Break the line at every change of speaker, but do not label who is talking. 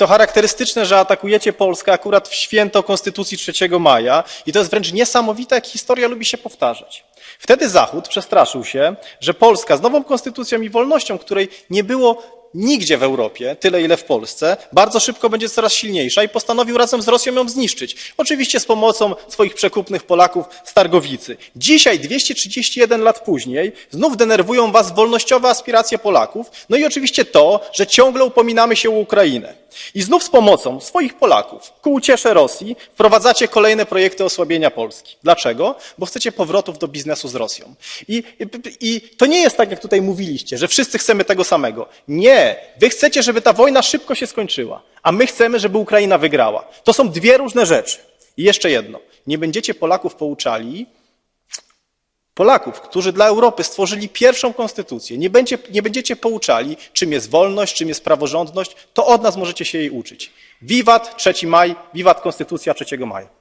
To charakterystyczne, że atakujecie Polskę akurat w święto Konstytucji 3 maja i to jest wręcz niesamowite, jak historia lubi się powtarzać. Wtedy Zachód przestraszył się, że Polska z nową konstytucją i wolnością, której nie było nigdzie w Europie, tyle ile w Polsce, bardzo szybko będzie coraz silniejsza i postanowił razem z Rosją ją zniszczyć. Oczywiście z pomocą swoich przekupnych Polaków z Targowicy. Dzisiaj, 231 lat później, znów denerwują was wolnościowe aspiracje Polaków, no i oczywiście to, że ciągle upominamy się o Ukrainę. I znów z pomocą swoich Polaków, ku uciesze Rosji, wprowadzacie kolejne projekty osłabienia Polski. Dlaczego? Bo chcecie powrotów do biznesu z Rosją. I, i, I to nie jest tak, jak tutaj mówiliście, że wszyscy chcemy tego samego. Nie. Wy chcecie, żeby ta wojna szybko się skończyła, a my chcemy, żeby Ukraina wygrała. To są dwie różne rzeczy. I jeszcze jedno. Nie będziecie Polaków pouczali, Polaków, którzy dla Europy stworzyli pierwszą konstytucję, nie, będzie, nie będziecie pouczali, czym jest wolność, czym jest praworządność, to od nas możecie się jej uczyć. Wiwat 3 maj, wiwat Konstytucja 3 maja.